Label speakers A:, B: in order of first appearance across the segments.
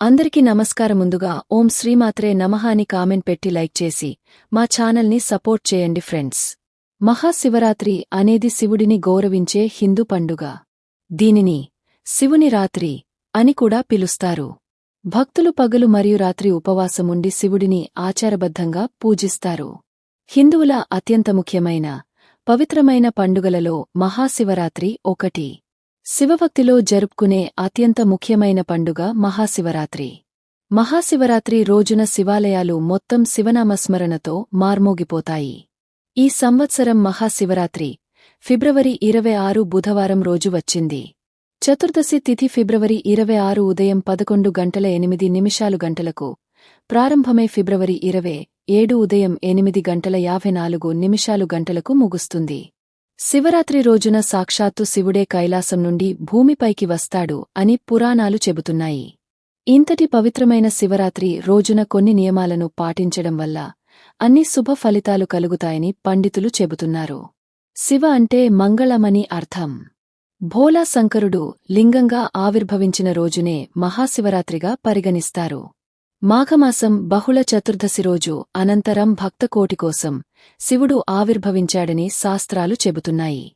A: అందరికీ నమస్కారం ముందుగా ఓం శ్రీమాత్రే నమః అని కామెంట్ పెట్టి లైక్ చేసి మా ఛానల్ని సపోర్ట్ చేయండి ఫ్రెండ్స్. మహాశివరాత్రి అనేది శివుడిని గౌరవించే హిందూ పండుగ. దీనిని శివుని రాత్రి అని కూడా పిలుస్తారు. భక్తులు పగలు మరియు రాత్రి ఉపవాసముండి శివుడిని ఆచారబద్ధంగా పూజిస్తారు. హిందువుల అత్యంత ముఖ్యమైన పవిత్రమైన పండుగలలో మహాశివరాత్రి ఒకటి. శివభక్తిలో జరుపుకునే అత్యంత ముఖ్యమైన పండుగ మహాశివరాత్రి. మహాశివరాత్రి రోజున శివాలయాలు మొత్తం శివనామస్మరణతో మార్మోగిపోతాయి. ఈ సంవత్సరం మహాశివరాత్రి ఫిబ్రవరి ఇరవై ఆరు బుధవారం రోజు వచ్చింది. చతుర్దశి తిథి ఫిబ్రవరి ఇరవై ఆరు ఉదయం పదకొండు గంటల ఎనిమిది నిమిషాలు గంటలకు ప్రారంభమై ఫిబ్రవరి ఇరవై ఏడు ఉదయం ఎనిమిది గంటల యాభై నాలుగు నిమిషాలు గంటలకు ముగుస్తుంది. శివరాత్రి రోజున సాక్షాత్తు శివుడే కైలాసం నుండి భూమిపైకి వస్తాడు అని పురాణాలు చెబుతున్నాయి. ఇంతటి పవిత్రమైన శివరాత్రి రోజున కొన్ని నియమాలను పాటించడం వల్ల అన్ని శుభ ఫలితాలు కలుగుతాయని పండితులు చెబుతున్నారు. శివ అంటే మంగళమని అర్థం. భోలా శంకరుడు లింగంగా ఆవిర్భవించిన రోజునే మహాశివరాత్రిగా పరిగణిస్తారు. మాఘమాసం బహుళ చతుర్దశి రోజు అనంతరం భక్తకోటి కోసం శివుడు ఆవిర్భవించాడని శాస్త్రాలు చెబుతున్నాయి.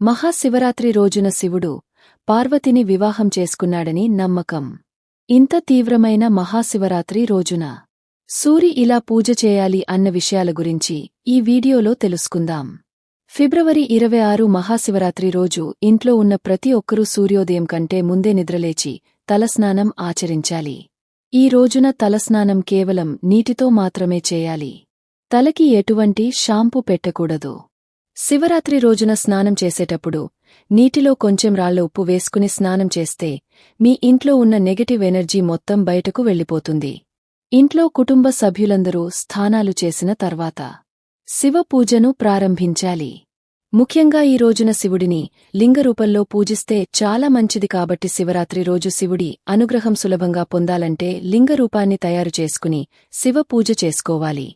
A: మహాశివరాత్రి రోజున శివుడు పార్వతిని వివాహం చేసుకున్నాడని నమ్మకం. ఇంత తీవ్రమైన మహాశివరాత్రి రోజున సూరి ఇలా పూజ చేయాలి అన్న విషయాల గురించి ఈ వీడియోలో తెలుసుకుందాం. ఫిబ్రవరి ఇరవై ఆరు మహాశివరాత్రి రోజు ఇంట్లో ఉన్న ప్రతి ఒక్కరూ సూర్యోదయం కంటే ముందే నిద్రలేచి తలస్నానం ఆచరించాలి. ఈ రోజున తలస్నానం కేవలం నీటితో మాత్రమే చేయాలి. తలకి ఎటువంటి షాంపూ పెట్టకూడదు. శివరాత్రి రోజున స్నానం చేసేటప్పుడు నీటిలో కొంచెం రాళ్ళ ఉప్పు వేసుకుని స్నానం చేస్తే మీ ఇంట్లో ఉన్న నెగటివ్ ఎనర్జీ మొత్తం బయటకు వెళ్ళిపోతుంది. ఇంట్లో కుటుంబ సభ్యులందరూ స్థానాలు చేసిన తర్వాత శివపూజను ప్రారంభించాలి. ముఖ్యంగా ఈ రోజున శివుడిని లింగరూపంలో పూజిస్తే చాలా మంచిది కాబట్టి శివరాత్రి రోజు శివుడి అనుగ్రహం సులభంగా పొందాలంటే లింగరూపాన్ని తయారు చేసుకుని శివ పూజ చేసుకోవాలి.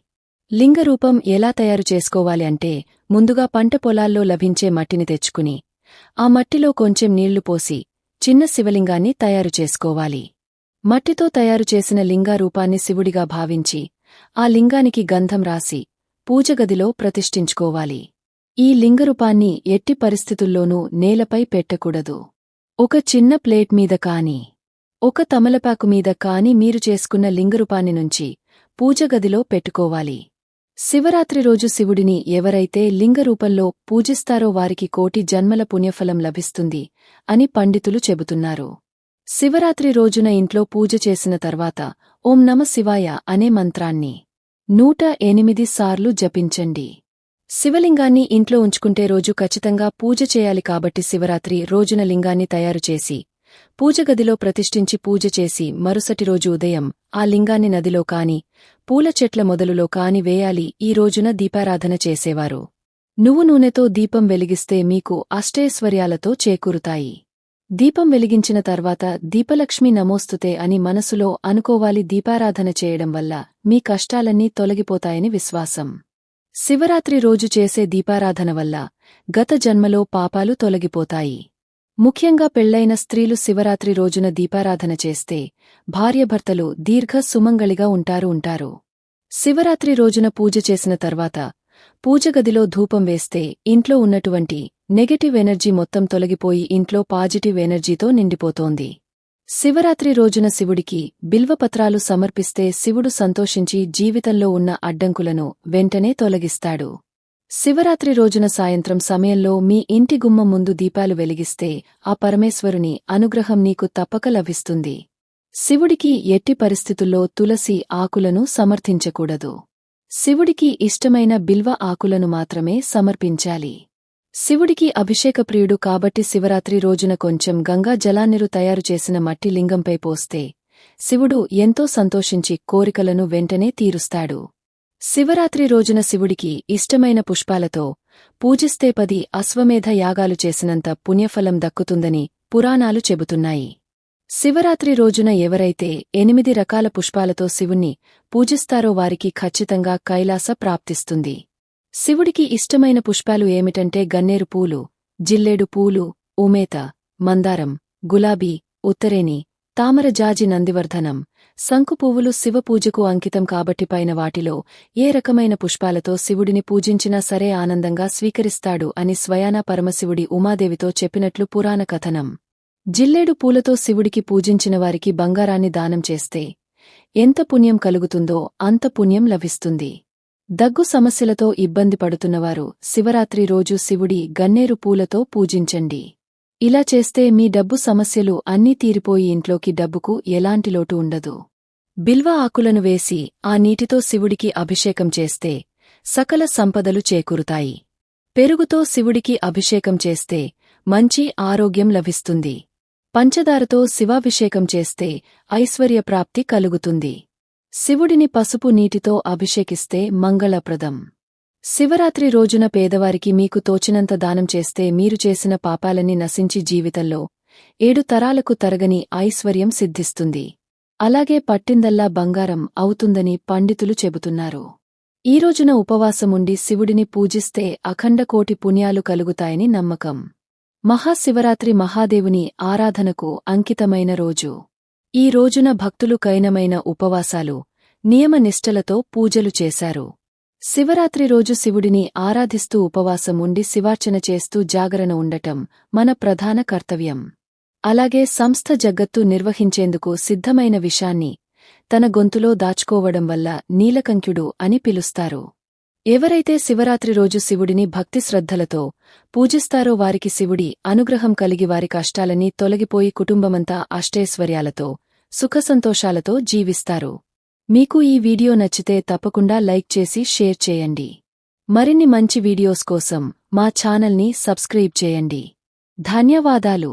A: లింగరూపం ఎలా తయారు చేసుకోవాలి అంటే ముందుగా పంట పొలాల్లో లభించే మట్టిని తెచ్చుకుని ఆ మట్టిలో కొంచెం నీళ్ళు పోసి చిన్న శివలింగాన్ని తయారు చేసుకోవాలి. మట్టితో తయారు చేసిన లింగారూపాన్ని శివుడిగా భావించి ఆ లింగానికి గంధం రాసి పూజగదిలో ప్రతిష్ఠించుకోవాలి. ఈ లింగరూపాన్ని ఎట్టి పరిస్థితుల్లోనూ నేలపై పెట్టకూడదు. ఒక చిన్న ప్లేట్ మీద కాని ఒక తమలపాకు మీద కాని మీరు చేసుకున్న లింగరూపాన్ని నుంచి పూజగదిలో పెట్టుకోవాలి. శివరాత్రి రోజు శివుడిని ఎవరైతే లింగరూపంలో పూజిస్తారో వారికి కోటి జన్మల పుణ్యఫలం లభిస్తుంది అని పండితులు చెబుతున్నారు. శివరాత్రి రోజున ఇంట్లో పూజ చేసిన తర్వాత ఓం నమ శివాయ అనే మంత్రాన్ని నూట ఎనిమిది సార్లు జపించండి. శివలింగాన్ని ఇంట్లో ఉంచుకుంటే రోజు ఖచ్చితంగా పూజ చేయాలి కాబట్టి శివరాత్రి రోజున లింగాన్ని తయారుచేసి పూజగదిలో ప్రతిష్ఠించి పూజ చేసి మరుసటి రోజు ఉదయం ఆ లింగాన్ని నదిలో కాని పూల చెట్ల మొదలులో కాని వేయాలి ఈ రోజున దీపారాధన చేసేవారు. నువ్వు నూనెతో దీపం వెలిగిస్తే మీకు అష్టైశ్వర్యాలతో చేకూరుతాయి. దీపం వెలిగించిన తర్వాత దీపలక్ష్మి నమోస్తుతే అని మనసులో అనుకోవాలి దీపారాధన చేయడం వల్ల మీ కష్టాలన్నీ తొలగిపోతాయని విశ్వాసం. శివరాత్రి రోజు చేసే దీపారాధన వల్ల గత జన్మలో పాపాలు తొలగిపోతాయి. ముఖ్యంగా పెళ్ళైన స్త్రీలు శివరాత్రి రోజున దీపారాధన చేస్తే భార్యభర్తలు దీర్ఘ సుమంగళిగా ఉంటారు ఉంటారు. శివరాత్రి రోజున పూజ చేసిన తర్వాత పూజగదిలో ధూపం వేస్తే ఇంట్లో ఉన్నటువంటి నెగటివ్ ఎనర్జీ మొత్తం తొలగిపోయి ఇంట్లో పాజిటివ్ ఎనర్జీతో నిండిపోతోంది. శివరాత్రి రోజున శివుడికి బిల్వపత్రాలు సమర్పిస్తే శివుడు సంతోషించి జీవితంలో ఉన్న అడ్డంకులను వెంటనే తొలగిస్తాడు. శివరాత్రి రోజున సాయంత్రం సమయంలో మీ ఇంటి గుమ్మ ముందు దీపాలు వెలిగిస్తే ఆ పరమేశ్వరుని అనుగ్రహం నీకు తప్పక లభిస్తుంది. శివుడికి ఎట్టి పరిస్థితుల్లో తులసి ఆకులను సమర్థించకూడదు. శివుడికి ఇష్టమైన బిల్వ ఆకులను మాత్రమే సమర్పించాలి. శివుడికి అభిషేకప్రియుడు కాబట్టి శివరాత్రి రోజున కొంచెం గంగా జలాన్నిరు తయారు చేసిన మట్టి లింగంపై పోస్తే శివుడు ఎంతో సంతోషించి కోరికలను వెంటనే తీరుస్తాడు. శివరాత్రి రోజున శివుడికి ఇష్టమైన పుష్పాలతో పూజిస్తే పది అశ్వమేధ యాగాలు చేసినంత పుణ్యఫలం దక్కుతుందని పురాణాలు చెబుతున్నాయి. శివరాత్రి రోజున ఎవరైతే ఎనిమిది రకాల పుష్పాలతో శివుణ్ణి పూజిస్తారో వారికి ఖచ్చితంగా కైలాస ప్రాప్తిస్తుంది. శివుడికి ఇష్టమైన పుష్పాలు ఏమిటంటే గన్నేరు పూలు జిల్లేడు పూలు ఉమేత మందారం గులాబీ ఉత్తరేని తామరజాజి నందివర్ధనం. శంకు పువ్వులు శివపూజకు అంకితం కాబట్టి పైన వాటిలో ఏ రకమైన పుష్పాలతో శివుడిని పూజించినా సరే ఆనందంగా స్వీకరిస్తాడు అని స్వయానా పరమశివుడి ఉమాదేవితో చెప్పినట్లు పురాణ కథనం. జిల్లేడు పూలతో శివుడికి పూజించిన వారికి బంగారాన్ని దానం చేస్తే ఎంత పుణ్యం కలుగుతుందో అంత పుణ్యం లభిస్తుంది. దగ్గు సమస్యలతో ఇబ్బంది పడుతున్నవారు శివరాత్రి రోజు శివుడి గన్నేరు పూలతో పూజించండి. ఇలా చేస్తే మీ డబ్బు సమస్యలు అన్నీ తీరిపోయి ఇంట్లోకి డబ్బుకు ఎలాంటి లోటు ఉండదు. బిల్వ ఆకులను వేసి ఆ నీటితో శివుడికి అభిషేకం చేస్తే సకల సంపదలు చేకూరుతాయి. పెరుగుతో శివుడికి అభిషేకం చేస్తే మంచి ఆరోగ్యం లభిస్తుంది. పంచదారతో శివాభిషేకం చేస్తే ఐశ్వర్యప్రాప్తి కలుగుతుంది. శివుడిని పసుపు నీటితో అభిషేకిస్తే మంగళప్రదం. శివరాత్రి రోజున పేదవారికి మీకు తోచినంత దానం చేస్తే మీరు చేసిన పాపాలని నశించి జీవితంలో ఏడు తరాలకు తరగని ఐశ్వర్యం సిద్ధిస్తుంది. అలాగే పట్టిందల్లా బంగారం అవుతుందని పండితులు చెబుతున్నారు. ఈ రోజున ఉపవాసముండి శివుడిని పూజిస్తే అఖండ కోటి పుణ్యాలు కలుగుతాయని నమ్మకం. మహాశివరాత్రి మహాదేవుని ఆరాధనకు అంకితమైన రోజు. ఈ రోజున భక్తులు కైనమైన ఉపవాసాలు నియమనిష్టలతో పూజలు చేశారు. శివరాత్రి రోజు శివుడిని ఆరాధిస్తూ ఉపవాసం ఉండి శివార్చన చేస్తూ జాగరణ ఉండటం మన ప్రధాన కర్తవ్యం. అలాగే సంస్థ జగత్తు నిర్వహించేందుకు సిద్ధమైన విషాన్ని తన గొంతులో దాచుకోవడం వల్ల నీలకంక్యుడు అని పిలుస్తారు. ఎవరైతే శివరాత్రి రోజు శివుడిని భక్తి శ్రద్ధలతో పూజిస్తారో వారికి శివుడి అనుగ్రహం కలిగి వారి కష్టాలన్నీ తొలగిపోయి కుటుంబమంతా అష్టైశ్వర్యాలతో సుఖసంతోషాలతో జీవిస్తారు. మీకు ఈ వీడియో నచ్చితే తప్పకుండా లైక్ చేసి షేర్ చేయండి. మరిన్ని మంచి వీడియోస్ కోసం మా ఛానల్ని సబ్స్క్రైబ్ చేయండి. ధన్యవాదాలు.